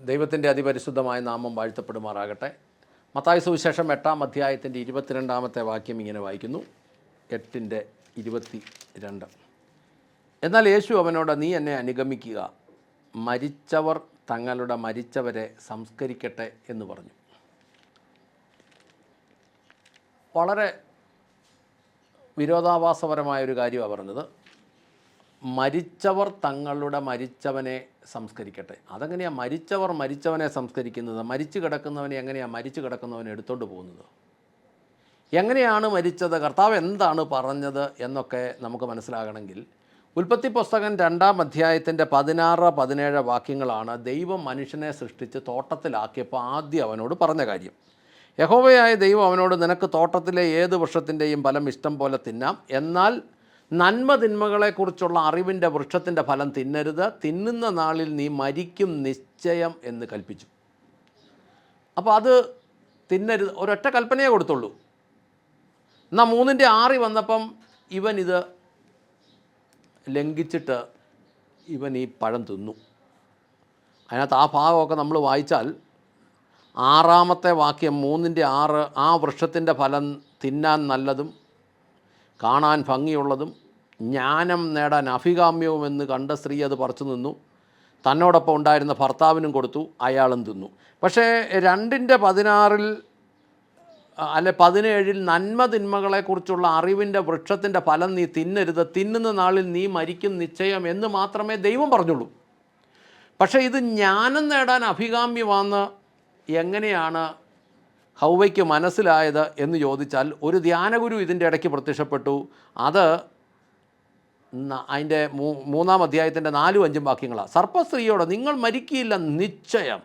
ദൈവത്തിന്റെ അതിപരിശുദ്ധമായ നാമം വാഴ്ത്തപ്പെടുമാറാകട്ടെ. മത്തായ സുവിശേഷം എട്ടാം അധ്യായത്തിന്റെ ഇരുപത്തിരണ്ടാമത്തെ വാക്യം ഇങ്ങനെ വായിക്കുന്നു. എട്ടിന്റെ ഇരുപത്തി രണ്ട് എന്നാൽ യേശു അവനോട് നീ എന്നെ അനുഗമിക്കുക. മരിച്ചവർ തങ്ങളുടെ മരിച്ചവരെ സംസ്കരിക്കട്ടെ എന്ന് പറഞ്ഞു. വളരെ വിരോധാഭാസപരമായ ഒരു കാര്യമാണ് പറഞ്ഞത്. മരിച്ചവർ തങ്ങളുടെ മരിച്ചവനെ സംസ്കരിക്കട്ടെ. അതെങ്ങനെയാണ് മരിച്ചവർ മരിച്ചവനെ സംസ്കരിക്കുന്നത്? മരിച്ചു കിടക്കുന്നവനെ എങ്ങനെയാണ് മരിച്ചു കിടക്കുന്നവനെ എടുത്തോണ്ട് പോകുന്നത്? എങ്ങനെയാണ് മരിച്ചത്? കർത്താവ് എന്താണ് പറഞ്ഞത് എന്നൊക്കെ നമുക്ക് മനസ്സിലാകണമെങ്കിൽ ഉൽപ്പത്തി പുസ്തകം രണ്ടാം അധ്യായത്തിന്റെ പതിനാറ് പതിനേഴ് വാക്യങ്ങളാണ് ദൈവം മനുഷ്യനെ സൃഷ്ടിച്ച് തോട്ടത്തിലാക്കിയപ്പോൾ ആദ്യം അവനോട് പറഞ്ഞ കാര്യം. യഹോവയായ ദൈവം അവനോട് നിനക്ക് തോട്ടത്തിലെ ഏത് വൃക്ഷത്തിന്റെയും ഫലം ഇഷ്ടം പോലെ തിന്നാം. എന്നാൽ നന്മ തിന്മകളെക്കുറിച്ചുള്ള അറിവിന്റെ വൃക്ഷത്തിന്റെ ഫലം തിന്നരുത്. തിന്നുന്ന നാളിൽ നീ മരിക്കും നിശ്ചയം എന്ന് കൽപ്പിച്ചു. അപ്പോൾ അത് തിന്നരുത്. ഒരൊറ്റ കൽപ്പനയെ കൊടുത്തുള്ളൂ. എന്നാൽ മൂന്നിന്റെ ആറി വന്നപ്പം ഇവൻ ഇത് ലംഘിച്ചിട്ട് ഇവൻ ഈ പഴം തിന്നു. അതിനകത്ത് ആ ഭാഗമൊക്കെ നമ്മൾ വായിച്ചാൽ ആറാമത്തെ വാക്യം മൂന്നിന്റെ ആറ് ആ വൃക്ഷത്തിന്റെ ഫലം തിന്നാൻ നല്ലതും കാണാൻ ഭംഗിയുള്ളതും ജ്ഞാനം നേടാൻ അഭികാമ്യവുമെന്ന് കണ്ട സ്ത്രീ അത് പറിച്ചു നിന്നു. തന്നോടൊപ്പം ഉണ്ടായിരുന്ന ഭർത്താവിനും കൊടുത്തു അയാളും തിന്നു. പക്ഷേ രണ്ടിന്റെ പതിനാറിൽ അല്ലെ പതിനേഴിൽ നന്മ തിന്മകളെക്കുറിച്ചുള്ള അറിവിന്റെ വൃക്ഷത്തിന്റെ ഫലം നീ തിന്നരുത്. തിന്നുന്ന നാളിൽ നീ മരിക്കും നിശ്ചയം എന്ന് മാത്രമേ ദൈവം പറഞ്ഞുള്ളൂ. പക്ഷേ ഇത് ജ്ഞാനം നേടാൻ അഭികാമ്യമാണെന്ന് എങ്ങനെയാണ് ഹൗവയ്ക്ക് മനസ്സിലായത് എന്ന് ചോദിച്ചാൽ ഒരു ധ്യാനഗുരു ഇതിന്റെ ഇടയ്ക്ക് പ്രത്യക്ഷപ്പെട്ടു. അത് അതിന്റെ മൂ- മൂന്നാം അധ്യായത്തിന്റെ നാലും അഞ്ചും വാക്യങ്ങളാണ് സർപ്പസ്ത്രീയോട് നിങ്ങൾ മരിക്കുകയില്ല നിശ്ചയം.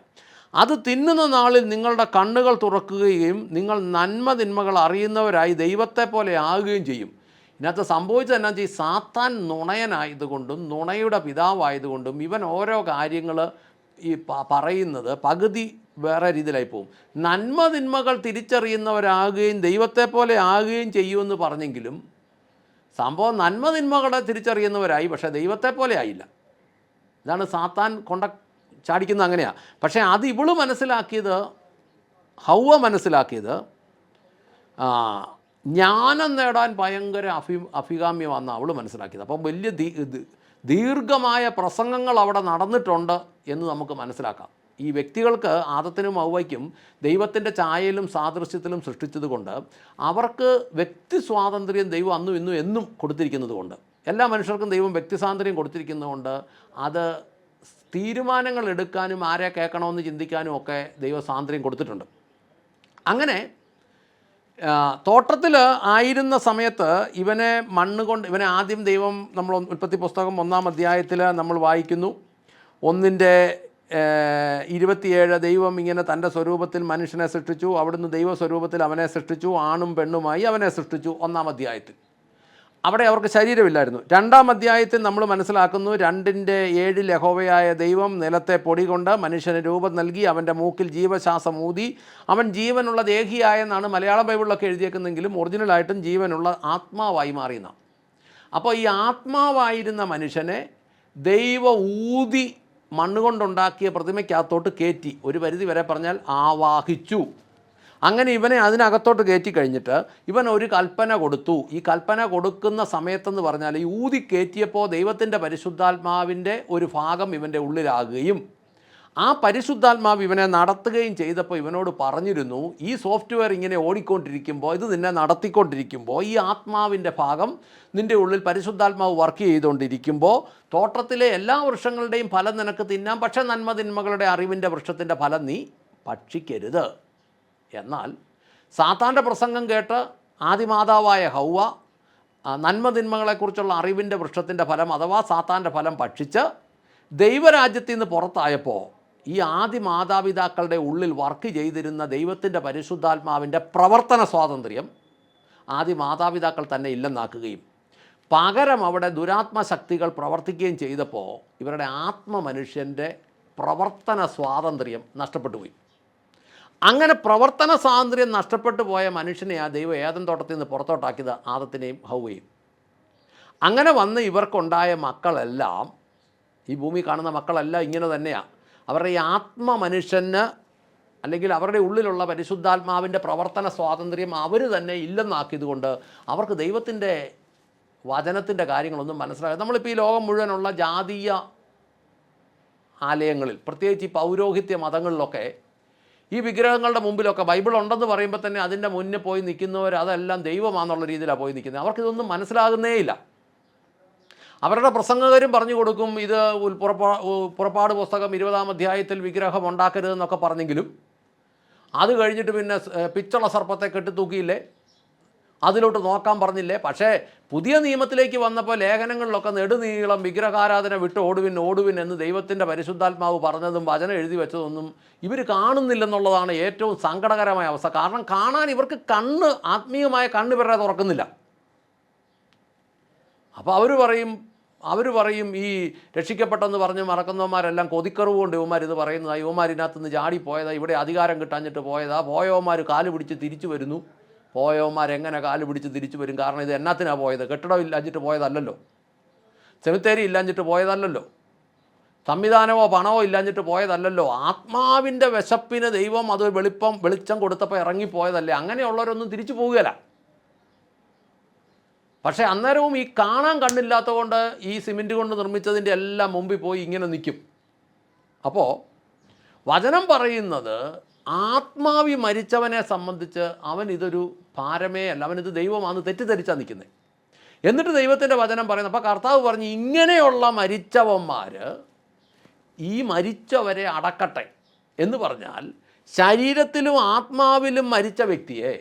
അത് തിന്നുന്ന നാളിൽ നിങ്ങളുടെ കണ്ണുകൾ തുറക്കുകയും നിങ്ങൾ നന്മ തിന്മകൾ അറിയുന്നവരായി ദൈവത്തെ പോലെ ആകുകയും ചെയ്യും. ഇതിനകത്ത് സംഭവിച്ചത് എന്നാ വെച്ചാൽ സാത്താൻ നുണയനായതുകൊണ്ടും നുണയുടെ പിതാവായതുകൊണ്ടും ഇവൻ ഓരോ കാര്യങ്ങൾ ഈ പറയുന്നത് പകുതി വേറെ രീതിയിലായി പോകും നന്മ തിന്മകൾ തിരിച്ചറിയുന്നവരാകുകയും ദൈവത്തെ പോലെ ആകുകയും ചെയ്യുമെന്ന് പറഞ്ഞെങ്കിലും സംഭവം നന്മ തിന്മകളെ തിരിച്ചറിയുന്നവരായി പക്ഷേ ദൈവത്തെ പോലെ ആയില്ല. ഇതാണ് സാത്താൻ കൊണ്ട ചാടിക്കുന്നത് അങ്ങനെയാണ് പക്ഷേ അത് ഇവൾ മനസ്സിലാക്കിയത് ഹൗവ മനസ്സിലാക്കിയത് ജ്ഞാനം നേടാൻ ഭയങ്കര അഭി അഭികാമ്യമാണെന്ന് അവൾ മനസ്സിലാക്കിയത്. അപ്പം വലിയ ദീർഘമായ പ്രസംഗങ്ങൾ അവിടെ നടന്നിട്ടുണ്ട് എന്ന് നമുക്ക് മനസ്സിലാക്കാം. ഈ വ്യക്തികൾക്ക് ആദത്തിനും ഔവയ്ക്കും ദൈവത്തിന്റെ ഛായയിലും സാദൃശ്യത്തിലും സൃഷ്ടിച്ചതുകൊണ്ട് അവർക്ക് വ്യക്തി സ്വാതന്ത്ര്യം ദൈവം അന്നും ഇന്നും എന്നും കൊടുത്തിരിക്കുന്നത് കൊണ്ട് എല്ലാ മനുഷ്യർക്കും ദൈവം വ്യക്തി സ്വാതന്ത്ര്യം കൊടുത്തിരിക്കുന്നതുകൊണ്ട് അത് തീരുമാനങ്ങൾ എടുക്കാനും ആരെ കേൾക്കണമെന്ന് ചിന്തിക്കാനും ഒക്കെ ദൈവ സ്വാതന്ത്ര്യം കൊടുത്തിട്ടുണ്ട്. അങ്ങനെ തോട്ടത്തിൽ ആയിരുന്ന സമയത്ത് ഇവനെ മണ്ണ് കൊണ്ട് ഇവനെ ആദ്യം ദൈവം നമ്മൾ ഉൽപ്പത്തി പുസ്തകം ഒന്നാം അധ്യായത്തിൽ നമ്മൾ വായിക്കുന്നു. ഒന്നിന്റെ ഇരുപത്തിയേഴ് ദൈവം ഇങ്ങനെ തന്റെ സ്വരൂപത്തിൽ മനുഷ്യനെ സൃഷ്ടിച്ചു അവിടുന്ന് ദൈവ സ്വരൂപത്തിൽ അവനെ സൃഷ്ടിച്ചു ആണും പെണ്ണുമായി അവനെ സൃഷ്ടിച്ചു ഒന്നാം അധ്യായത്തിൽ. അവിടെ അവർക്ക് ശരീരമില്ലായിരുന്നു. രണ്ടാം അധ്യായത്തിൽ നമ്മൾ മനസ്സിലാക്കുന്നു രണ്ടിന്റെ ഏഴിൽ യഹോവയായ ദൈവം നിലത്തെ പൊടി കൊണ്ട് മനുഷ്യന് രൂപം നൽകി അവന്റെ മൂക്കിൽ ജീവശ്വാസം ഊതി അവൻ ജീവനുള്ള ദേഹിയായെന്നാണ് മലയാള ബൈബിളിലൊക്കെ എഴുതിയേക്കുന്നെങ്കിലും ഒറിജിനലായിട്ടും ജീവനുള്ള ആത്മാവായി മാറിയെന്നാണ്. അപ്പോൾ ഈ ആത്മാവായിരുന്ന മനുഷ്യനെ ദൈവ ഊതി മണ്ണുകൊണ്ടുണ്ടാക്കിയ പ്രതിമയ്ക്കകത്തോട്ട് കയറ്റി. ഒരു പരിധി വരെ പറഞ്ഞാൽ ആവാഹിച്ചു. അങ്ങനെ ഇവനെ അതിനകത്തോട്ട് കയറ്റി കഴിഞ്ഞിട്ട് ഇവൻ ഒരു കൽപ്പന കൊടുത്തു. ഈ കൽപ്പന കൊടുക്കുന്ന സമയത്തെന്ന് പറഞ്ഞാൽ ഈ ഊതി കയറ്റിയപ്പോൾ ദൈവത്തിന്റെ പരിശുദ്ധാത്മാവിന്റെ ഒരു ഭാഗം ഇവന്റെ ഉള്ളിലാകുകയും ആ പരിശുദ്ധാത്മാവ് ഇവനെ നടത്തുകയും ചെയ്തപ്പോൾ ഇവനോട് പറഞ്ഞിരുന്നു ഈ സോഫ്റ്റ്വെയർ ഇങ്ങനെ ഓടിക്കൊണ്ടിരിക്കുമ്പോൾ ഇത് നിന്നെ നടത്തിക്കൊണ്ടിരിക്കുമ്പോൾ ഈ ആത്മാവിന്റെ ഭാഗം നിന്റെ ഉള്ളിൽ പരിശുദ്ധാത്മാവ് വർക്ക് ചെയ്തുകൊണ്ടിരിക്കുമ്പോൾ തോട്ടത്തിലെ എല്ലാ വൃക്ഷങ്ങളുടെയും ഫലം നിനക്ക് തിന്നാം പക്ഷേ നന്മതിന്മകളുടെ അറിവിന്റെ വൃക്ഷത്തിന്റെ ഫലം നീ ഭക്ഷിക്കരുത്. എന്നാൽ സാത്താന്റെ പ്രസംഗം കേട്ട് ആദിമാതാവായ ഹൗവ നന്മതിന്മകളെക്കുറിച്ചുള്ള നന്മ തിന്മകളെക്കുറിച്ചുള്ള അറിവിന്റെ വൃക്ഷത്തിന്റെ ഫലം അഥവാ സാത്താന്റെ ഫലം ഭക്ഷിച്ച് ദൈവരാജ്യത്തിൽ നിന്ന് പുറത്തായപ്പോൾ ഈ ആദ്യ മാതാപിതാക്കളുടെ ഉള്ളിൽ വർക്ക് ചെയ്തിരുന്ന ദൈവത്തിന്റെ പരിശുദ്ധാത്മാവിന്റെ പ്രവർത്തന സ്വാതന്ത്ര്യം ആദ്യ മാതാപിതാക്കൾ തന്നെ ഇല്ലെന്നാക്കുകയും പകരം അവിടെ ദുരാത്മശക്തികൾ പ്രവർത്തിക്കുകയും ചെയ്തപ്പോൾ ഇവരുടെ ആത്മമനുഷ്യന്റെ പ്രവർത്തന സ്വാതന്ത്ര്യം നഷ്ടപ്പെട്ടു പോയി. അങ്ങനെ പ്രവർത്തന സ്വാതന്ത്ര്യം നഷ്ടപ്പെട്ടു പോയ മനുഷ്യനെ ആ ദൈവം ഏതൻ തോട്ടത്തിൽ നിന്ന് പുറത്തോട്ടാക്കിയത് ആദത്തിനെയും ഹൗവയും. അങ്ങനെ വന്ന് ഇവർക്കുണ്ടായ മക്കളെല്ലാം ഈ ഭൂമി കാണുന്ന മക്കളെല്ലാം ഇങ്ങനെ തന്നെയാണ് അവരുടെ ഈ ആത്മ മനുഷ്യന് അല്ലെങ്കിൽ അവരുടെ ഉള്ളിലുള്ള പരിശുദ്ധാത്മാവിന്റെ പ്രവർത്തന സ്വാതന്ത്ര്യം അവർ തന്നെ ഇല്ലെന്നാക്കിയത് കൊണ്ട് അവർക്ക് ദൈവത്തിന്റെ വചനത്തിന്റെ കാര്യങ്ങളൊന്നും മനസ്സിലാകാതെ നമ്മളിപ്പോൾ ഈ ലോകം മുഴുവനുള്ള ജാതീയ ആലയങ്ങളിൽ പ്രത്യേകിച്ച് ഈ പൗരോഹിത്യ മതങ്ങളിലൊക്കെ ഈ വിഗ്രഹങ്ങളുടെ മുമ്പിലൊക്കെ ബൈബിൾ ഉണ്ടെന്ന് പറയുമ്പോൾ തന്നെ അതിന്റെ മുന്നേ പോയി നിൽക്കുന്നവർ അതെല്ലാം ദൈവമാണെന്നുള്ള രീതിയിലാണ് പോയി നിൽക്കുന്നത്. അവർക്കിതൊന്നും മനസ്സിലാകുന്നേയില്ല. അവരുടെ പ്രസംഗകരും പറഞ്ഞു കൊടുക്കും ഇത് പുറപ്പാട് പുസ്തകം ഇരുപതാം അധ്യായത്തിൽ വിഗ്രഹം ഉണ്ടാക്കരുതെന്നൊക്കെ പറഞ്ഞെങ്കിലും അത് കഴിഞ്ഞിട്ട് പിന്നെ പിച്ചള സർപ്പത്തെ കെട്ടിത്തൂക്കിയില്ലേ? അതിലോട്ട് നോക്കാൻ പറഞ്ഞില്ലേ? പക്ഷേ പുതിയ നിയമത്തിലേക്ക് വന്നപ്പോൾ ലേഖനങ്ങളിലൊക്കെ നെടുനീളം വിഗ്രഹാരാധന വിട്ട് ഓടുവിൻ ഓടുവിൻ എന്ന് ദൈവത്തിന്റെ പരിശുദ്ധാത്മാവ് പറഞ്ഞതും വചനം എഴുതി വെച്ചതൊന്നും ഇവർ കാണുന്നില്ലെന്നുള്ളതാണ് ഏറ്റവും സങ്കടകരമായ അവസ്ഥ. കാരണം കാണാൻ ഇവർക്ക് കണ്ണ് ആത്മീയമായ കണ്ണ് ഇവരുടെ തുറക്കുന്നില്ല. അപ്പോൾ അവർ പറയും അവർ പറയും ഈ രക്ഷിക്കപ്പെട്ടെന്ന് പറഞ്ഞ് മറക്കുന്നവന്മാരെല്ലാം കൊതിക്കറിവ് കൊണ്ട് ഇവന്മാർ ഇത് പറയുന്നതാ. ഇവന്മാർ ഇതിനകത്ത് നിന്ന് ചാടി പോയതാ. ഇവിടെ അധികാരം കിട്ടാഞ്ഞിട്ട് പോയതാ. പോയവന്മാർ കാൽ പിടിച്ച് തിരിച്ചു വരുന്നു. പോയവന്മാർ എങ്ങനെ കാൽ പിടിച്ച് തിരിച്ചു വരും? കാരണം ഇത് എന്നാത്തിനാണ് പോയത്? കെട്ടിടം ഇല്ലാഞ്ഞിട്ട് പോയതല്ലല്ലോ. സെമിത്തേരി ഇല്ലാഞ്ഞിട്ട് പോയതല്ലല്ലോ. സംവിധാനമോ പണമോ ഇല്ലാഞ്ഞിട്ട് പോയതല്ലല്ലോ. ആത്മാവിന്റെ വിശപ്പിന് ദൈവം അത് വെളിപ്പം വെളിച്ചം കൊടുത്തപ്പോൾ ഇറങ്ങിപ്പോയതല്ലേ? അങ്ങനെയുള്ളവരൊന്നും തിരിച്ചു പോവുകയില്ല പക്ഷേ അന്നേരവും ഈ കാണാൻ കണ്ണില്ലാത്തതുകൊണ്ട് ഈ സിമെന്റ് കൊണ്ട് നിർമ്മിച്ചതിന്റെ എല്ലാം മുമ്പിൽ പോയി ഇങ്ങനെ നിൽക്കും. അപ്പോൾ വചനം പറയുന്നത് ആത്മാവി മരിച്ചവനെ സംബന്ധിച്ച് അവൻ ഇതൊരു ഭാരമേ അല്ല അവനിത് ദൈവമാണ് തെറ്റിദ്ധരിച്ചാണ് നിൽക്കുന്നത്. എന്നിട്ട് ദൈവത്തിന്റെ വചനം പറയുന്നത് അപ്പോൾ കർത്താവ് പറഞ്ഞു ഇങ്ങനെയുള്ള മരിച്ചവന്മാർ ഈ മരിച്ചവരെ അടക്കട്ടെ എന്ന് പറഞ്ഞാൽ ശരീരത്തിലും ആത്മാവിലും മരിച്ച വ്യക്തിയെ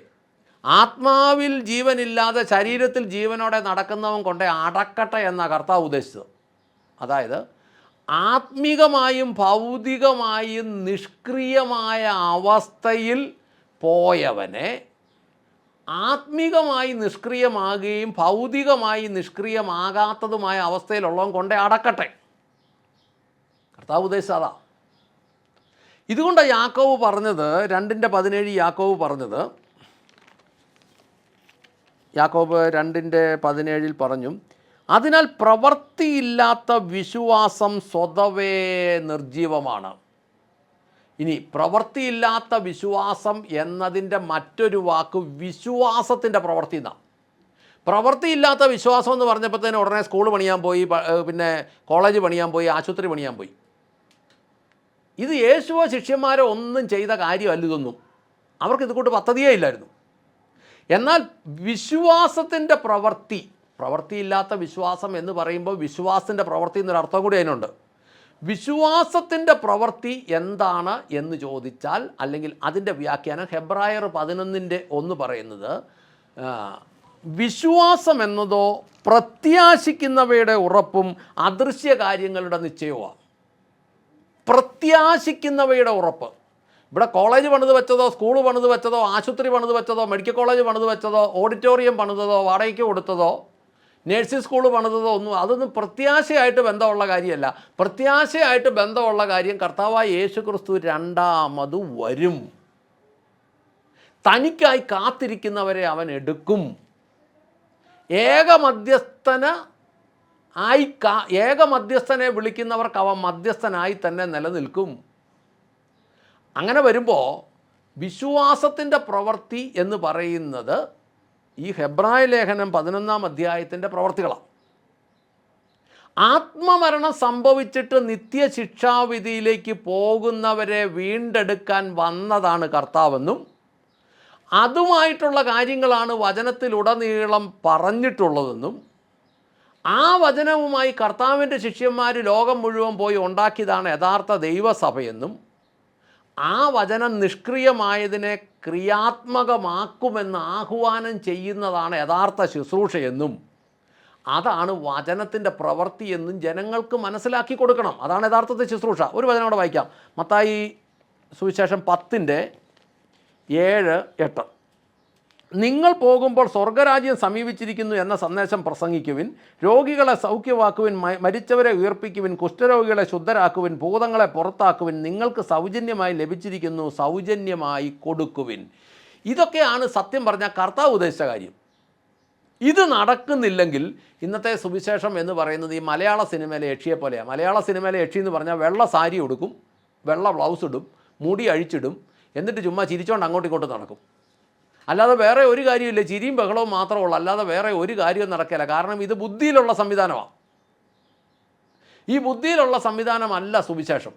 ആത്മാവിൽ ജീവനില്ലാതെ ശരീരത്തിൽ ജീവനോടെ നടക്കുന്നവൻ കൊണ്ടേ അടക്കട്ടെ എന്ന കർത്താവ് ഉദ്ദേശിച്ചത്. അതായത് ആത്മീകമായും ഭൗതികമായും നിഷ്ക്രിയമായ അവസ്ഥയിൽ പോയവനെ ആത്മീകമായി നിഷ്ക്രിയമാകുകയും ഭൗതികമായി നിഷ്ക്രിയമാകാത്തതുമായ അവസ്ഥയിലുള്ളവൻ കൊണ്ടേ അടക്കട്ടെ. കർത്താവ് ഉദ്ദേശിച്ചത് അതാ. ഇതുകൊണ്ടാണ് യാക്കോവ് പറഞ്ഞത് രണ്ടിന്റെ പതിനേഴ് യാക്കോവ് പറഞ്ഞത് യാക്കോബ് രണ്ടിന്റെ പതിനേഴിൽ പറഞ്ഞു അതിനാൽ പ്രവൃത്തിയില്ലാത്ത വിശ്വാസം സ്വതവേ നിർജീവമാണ്. ഇനി പ്രവൃത്തിയില്ലാത്ത വിശ്വാസം എന്നതിന്റെ മറ്റൊരു വാക്ക് വിശ്വാസത്തിന്റെ പ്രവൃത്തി എന്നാണ്. പ്രവൃത്തിയില്ലാത്ത വിശ്വാസം എന്ന് പറഞ്ഞപ്പോൾ തന്നെ ഉടനെ സ്കൂൾ പണിയാൻ പോയി പിന്നെ കോളേജ് പണിയാൻ പോയി ആശുപത്രി പണിയാൻ പോയി. ഇത് യേശുവോ ശിഷ്യന്മാരോ ഒന്നും ചെയ്ത കാര്യമല്ല ഇതൊന്നും. അവർക്ക് ഇതുകൊണ്ട് പദ്ധതിയേ ഇല്ലായിരുന്നു. എന്നാൽ വിശ്വാസത്തിന്റെ പ്രവൃത്തി പ്രവൃത്തിയില്ലാത്ത വിശ്വാസം എന്ന് പറയുമ്പോൾ വിശ്വാസത്തിന്റെ പ്രവൃത്തി എന്നൊരു അർത്ഥം കൂടി അതിനുണ്ട്. വിശ്വാസത്തിന്റെ പ്രവൃത്തി എന്താണ് എന്ന് ചോദിച്ചാൽ അല്ലെങ്കിൽ അതിന്റെ വ്യാഖ്യാനം ഹെബ്രായർ പതിനൊന്നിന്റെ ഒന്ന് പറയുന്നത് വിശ്വാസം എന്നതോ പ്രത്യാശിക്കുന്നവയുടെ ഉറപ്പും അദൃശ്യ കാര്യങ്ങളുടെ നിശ്ചയവുമാണ്. പ്രത്യാശിക്കുന്നവയുടെ ഉറപ്പ്. ഇവിടെ കോളേജ് പണിത് വെച്ചതോ സ്കൂൾ പണിത് വെച്ചതോ ആശുപത്രി പണിത് വെച്ചതോ മെഡിക്കൽ കോളേജ് പണിത് വെച്ചതോ ഓഡിറ്റോറിയം പണിതതോ വാടകയ്ക്ക് കൊടുത്തതോ നേഴ്സിംഗ് സ്കൂൾ പണിതതോ ഒന്നും അതൊന്നും പ്രത്യാശയായിട്ട് ബന്ധമുള്ള കാര്യമല്ല. പ്രത്യാശയായിട്ട് ബന്ധമുള്ള കാര്യം കർത്താവായ യേശു ക്രിസ്തു രണ്ടാമത് വരും. തനിക്കായി കാത്തിരിക്കുന്നവരെ അവൻ എടുക്കും. ഏക മധ്യസ്ഥന ആയി കാ ഏക മധ്യസ്ഥനെ വിളിക്കുന്നവർക്ക് അവൻ മധ്യസ്ഥനായി തന്നെ നിലനിൽക്കും. അങ്ങനെ വരുമ്പോൾ വിശ്വാസത്തിന്റെ പ്രവൃത്തി എന്ന് പറയുന്നത് ഈ ഹെബ്രായ ലേഖനം പതിനൊന്നാം അധ്യായത്തിന്റെ പ്രവർത്തികളാണ് ആത്മമരണം സംഭവിച്ചിട്ട് നിത്യ ശിക്ഷാവിധിയിലേക്ക് പോകുന്നവരെ വീണ്ടെടുക്കാൻ വന്നതാണ് കർത്താവെന്നും അതുമായിട്ടുള്ള കാര്യങ്ങളാണ് വചനത്തിലുടനീളം പറഞ്ഞിട്ടുള്ളതെന്നും ആ വചനവുമായി കർത്താവിന്റെ ശിഷ്യന്മാർ ലോകം മുഴുവൻ പോയി ഉണ്ടാക്കിയതാണ് യഥാർത്ഥ ദൈവസഭയെന്നും ആ വചനം നിഷ്ക്രിയമായതിനെ ക്രിയാത്മകമാക്കുമെന്ന് ആഹ്വാനം ചെയ്യുന്നതാണ് യഥാർത്ഥ ശുശ്രൂഷയെന്നും അതാണ് വചനത്തിന്റെ പ്രവൃത്തിയെന്നും ജനങ്ങൾക്ക് മനസ്സിലാക്കി കൊടുക്കണം. അതാണ് യഥാർത്ഥത്തിൽ ശുശ്രൂഷ. ഒരു വചനം അവിടെ വായിക്കാം. മത്തായി സുവിശേഷം പത്തിന്റെ ഏഴ് എട്ട്. നിങ്ങൾ പോകുമ്പോൾ സ്വർഗരാജ്യം സമീപിച്ചിരിക്കുന്നു എന്ന സന്ദേശം പ്രസംഗിക്കുവിൻ രോഗികളെ സൗഖ്യമാക്കുവിൻ മരിച്ചവരെ ഉയർപ്പിക്കുവിൻ കുഷ്ഠരോഗികളെ ശുദ്ധരാക്കുവിൻ ഭൂതങ്ങളെ പുറത്താക്കുവിൻ നിങ്ങൾക്ക് സൗജന്യമായി ലഭിച്ചിരിക്കുന്നു സൗജന്യമായി കൊടുക്കുവിൻ. ഇതൊക്കെയാണ് സത്യം പറഞ്ഞാൽ കർത്താവ് ഉദ്ദേശിച്ച കാര്യം. ഇത് നടക്കുന്നില്ലെങ്കിൽ ഇന്നത്തെ സുവിശേഷം എന്ന് പറയുന്നത് ഈ മലയാള സിനിമയിലെ യക്ഷിയെ പോലെയാണ്. മലയാള സിനിമയിലെ യക്ഷി എന്ന് പറഞ്ഞാൽ വെള്ള സാരി ഉടുക്കും വെള്ള ബ്ലൗസ് ഇടും മുടി അഴിച്ചിടും എന്നിട്ട് ചുമ്മാ ചിരിച്ചുകൊണ്ട് അങ്ങോട്ടും ഇങ്ങോട്ടും നടക്കും. അല്ലാതെ വേറെ ഒരു കാര്യമില്ല ചിരിയും ബഹളവും മാത്രമേ ഉള്ളൂ. അല്ലാതെ വേറെ ഒരു കാര്യവും നടക്കില്ല. കാരണം ഇത് ബുദ്ധിയിലുള്ള സംവിധാനമാണ്. ഈ ബുദ്ധിയിലുള്ള സംവിധാനമല്ല സുവിശേഷം.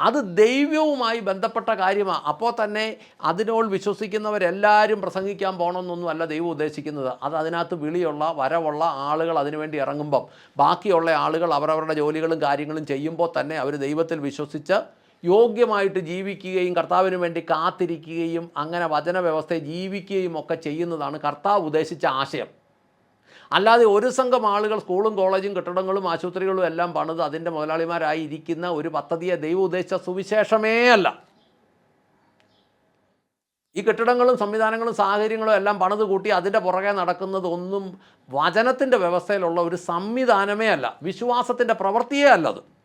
അത് ദൈവവുമായി ബന്ധപ്പെട്ട കാര്യമാണ്. അപ്പോൾ തന്നെ അതിനോട് വിശ്വസിക്കുന്നവരെല്ലാവരും പ്രസംഗിക്കാൻ പോകണമെന്നൊന്നും അല്ല ദൈവം ഉദ്ദേശിക്കുന്നത്. അത് അതിനകത്ത് വിളിയുള്ള വരവുള്ള ആളുകൾ അതിനുവേണ്ടി ഇറങ്ങുമ്പം ബാക്കിയുള്ള ആളുകൾ അവരവരുടെ ജോലികളും കാര്യങ്ങളും ചെയ്യുമ്പോൾ തന്നെ അവർ ദൈവത്തിൽ വിശ്വസിച്ച് യോഗ്യമായിട്ട് ജീവിക്കുകയും കർത്താവിന് വേണ്ടി കാത്തിരിക്കുകയും അങ്ങനെ വചന വ്യവസ്ഥയെ ജീവിക്കുകയും ഒക്കെ ചെയ്യുന്നതാണ് കർത്താവ് ഉദ്ദേശിച്ച ആശയം. അല്ലാതെ ഒരു സംഘം ആളുകൾ സ്കൂളും കോളേജും കെട്ടിടങ്ങളും ആശുപത്രികളും എല്ലാം പണിത് അതിന്റെ മുതലാളിമാരായി ഇരിക്കുന്ന ഒരു പദ്ധതിയെ ദൈവം ഉദ്ദേശിച്ച സുവിശേഷമേ അല്ല. ഈ കെട്ടിടങ്ങളും സംവിധാനങ്ങളും സാഹചര്യങ്ങളും എല്ലാം പണിത് കൂട്ടി അതിന്റെ പുറകെ നടക്കുന്നത് ഒന്നും വചനത്തിന്റെ വ്യവസ്ഥയിലുള്ള ഒരു സംവിധാനമേ അല്ല. വിശ്വാസത്തിന്റെ പ്രവൃത്തിയേ അല്ലത്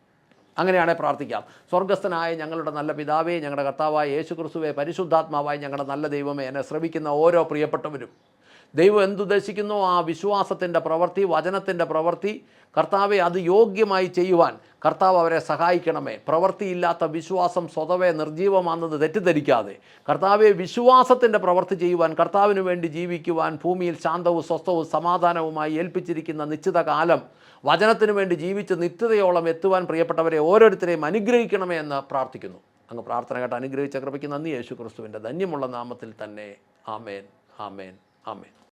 അങ്ങനെയാണെ പ്രാർത്ഥിക്കാം. സ്വർഗസ്ഥനായ ഞങ്ങളുടെ നല്ല പിതാവേ ഞങ്ങളുടെ കർത്താവായ യേശു ക്രിസ്തുവെ പരിശുദ്ധാത്മാവായ ഞങ്ങളുടെ നല്ല ദൈവമേ എന്നെ ശ്രമിക്കുന്ന ഓരോ പ്രിയപ്പെട്ടവരും. ദൈവം എന്തുദ്ദേശിക്കുന്നു ആ വിശ്വാസത്തിന്റെ പ്രവൃത്തി വചനത്തിന്റെ പ്രവൃത്തി. കർത്താവെ അത് യോഗ്യമായി ചെയ്യുവാൻ കർത്താവ് അവരെ സഹായിക്കണമേ. പ്രവൃത്തിയില്ലാത്ത വിശ്വാസം സ്വതവേ നിർജീവമാണെന്ന് തെറ്റിദ്ധരിക്കാതെ. കർത്താവെ വിശ്വാസത്തിന്റെ പ്രവൃത്തി ചെയ്യുവാൻ കർത്താവിന് വേണ്ടി ജീവിക്കുവാൻ ഭൂമിയിൽ ശാന്തവും സ്വസ്ഥവും സമാധാനവുമായി ഏൽപ്പിച്ചിരിക്കുന്ന നിശ്ചിത കാലം വചനത്തിന് വേണ്ടി ജീവിച്ച് നിത്യതയോളം എത്തുവാൻ പ്രിയപ്പെട്ടവരെ ഓരോരുത്തരെയും അനുഗ്രഹിക്കണമേ എന്ന് പ്രാർത്ഥിക്കുന്നു. അങ്ങ് പ്രാർത്ഥന കേട്ട് അനുഗ്രഹിച്ച കൃപയ്ക്ക് നന്ദി. യേശു ക്രിസ്തുവിന്റെ ധന്യമുള്ള നാമത്തിൽ തന്നെ. ആമേൻ. ആമേൻ. ആമേൻ